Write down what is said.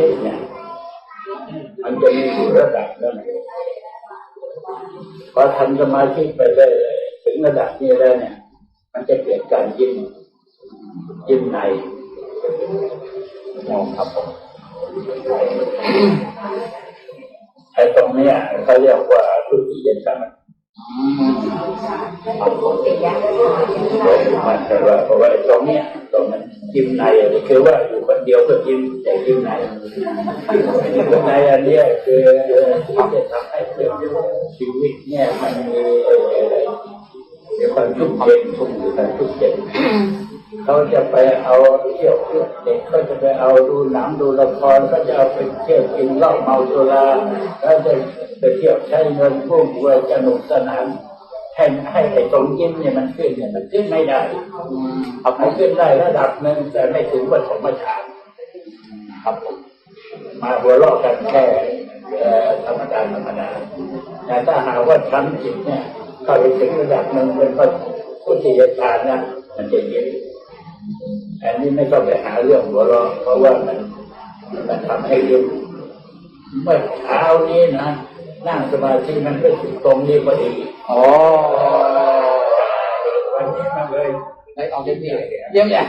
ธิเนี่ยมันจะมีอยู่ระดับนั้นพอทำสมาธิไปได้ถึงระดับนี้แล้วเนี่ย มันจะเกิดการยิ้มยิ้มในมองครับผมไอ้ตรงเนี้ยเขาเรียกว่าทุติยสมัยมันแต่ว่าเพราะว่าไอ้ตรงเนี้ยตรงมัน ยิ้มในอะคือว่าอยู่คนเดียวก็ยิ้มแต่ยิ้มในยิ้มในอันนี้คือที่จะทำให้เกิดชีวิตเนี่ยมันมีมีความทุกข์เย็นทุกข์อยู่กันทุกข์เย็นเขาจะไปเอาเที่ยวเด็กเขาจะไปเอาดูหนังดูละครเขาจะเอาไปเที่ยวกินเหล้าเมาสุราเขาจะไปเที่ยวใช้เงินฟุ่มเฟือยสนุกสนาน ให้ให้ไอ้ตรงยิ้มเนี่ยมันขึ้นเนี่ยมันขึ้นไม่ได้เอาไปขึ้นได้ระดับหนึ่งแต่ไม่ถึงวัฏมฌานครับผมมาหัวเราะกันแค่เอ่อธรรมดาธรรมดาแต่ถ้าหากว่าชั้นจิตเนี่ยเข้าไปถึงระดับหนึ่งเป็นพระพุทธิยฌานนะมันจะเย็นอันนี้ไม่ต้องไปหาเรื่องหัวเราะเพราะว่ามันมันทำให้ลืมเมื่อเช้านี้นะ นั่งสมาธิมันก็ถึงตรงนี้พอดีอ๋อวันนี้มันเลยได้ออกเยี่ยมเยี่ยมเยี่ยม